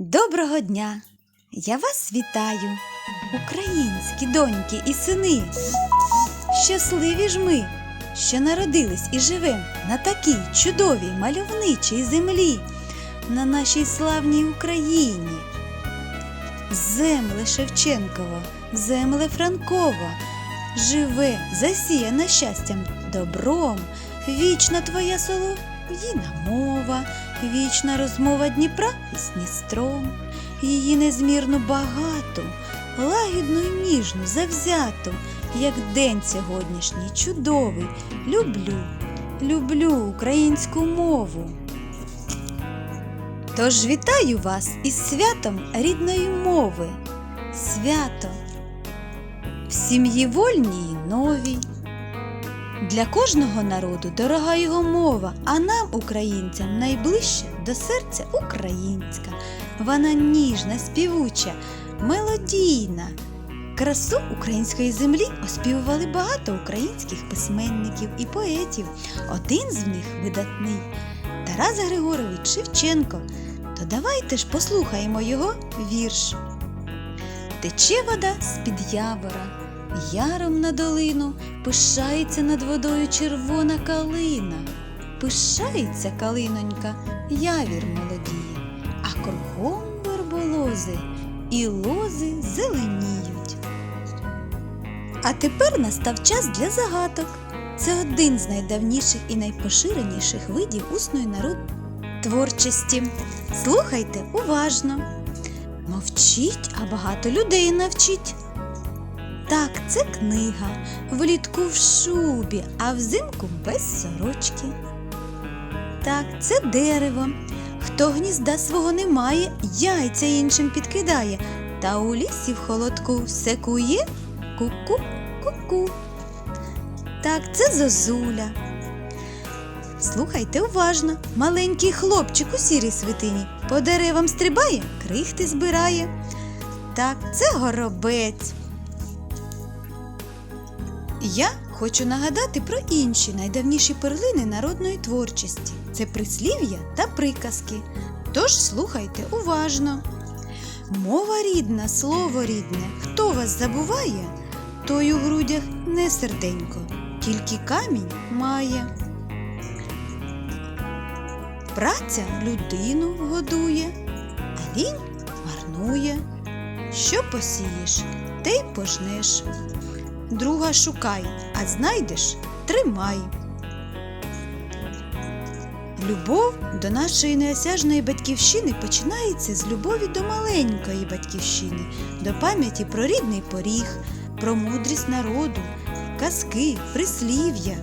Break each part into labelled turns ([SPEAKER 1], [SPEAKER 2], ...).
[SPEAKER 1] Доброго дня! Я вас вітаю, українські доньки і сини. Щасливі ж ми, що народились і живем на такій чудовій мальовничій землі, на нашій славній Україні. Земле Шевченкова, земле Франкова, живе, засіяна щастям, добром, вічна твоя солов'їна мова, вічна розмова Дніпра із Дністром, її незмірно багато, лагідну й ніжну, завзяту, як день сьогоднішній чудовий. Люблю, люблю українську мову. Тож вітаю вас із святом рідної мови, свято в сім'ї вольній і новій. Для кожного народу дорога його мова, а нам, українцям, найближче до серця українська. Вона ніжна, співуча, мелодійна. Красу української землі оспівували багато українських письменників і поетів. Один з них видатний Тарас Григорович Шевченко. То давайте ж послухаємо його вірш. Тече вода з-під явора, яром на долину, пишається над водою червона калина. Пишається калинонька, явір молодіє, а кругом верболози і лози зеленіють. А тепер настав час для загадок. Це один з найдавніших і найпоширеніших видів усної народної творчості. Слухайте уважно. Мовчіть, а багато людей навчіть. Так, це книга, влітку в шубі, а взимку без сорочки. Так, це дерево. Хто гнізда свого не має, яйця іншим підкидає, та у лісі в холодку все кує ку-ку, ку-ку. Так, це зозуля. Слухайте уважно, маленький хлопчик у сірій свитині по деревам стрибає, крихти збирає. Так, це горобець. Я хочу нагадати про інші найдавніші перлини народної творчості. Це прислів'я та приказки. Тож слухайте уважно. Мова рідна, слово рідне, хто вас забуває, той у грудях не серденько, тільки камінь має. Праця людину годує, а лінь марнує. Що посієш, те й пожнеш. Друга шукай, а знайдеш тримай. Любов до нашої неосяжної батьківщини починається з любові до маленької батьківщини, до пам'яті про рідний поріг, про мудрість народу, казки, прислів'я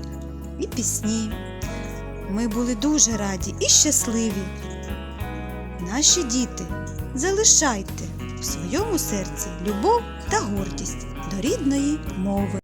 [SPEAKER 1] і пісні. Ми були дуже раді і щасливі. Наші діти, залишайте в своєму серці любов та гордість до рідної мови.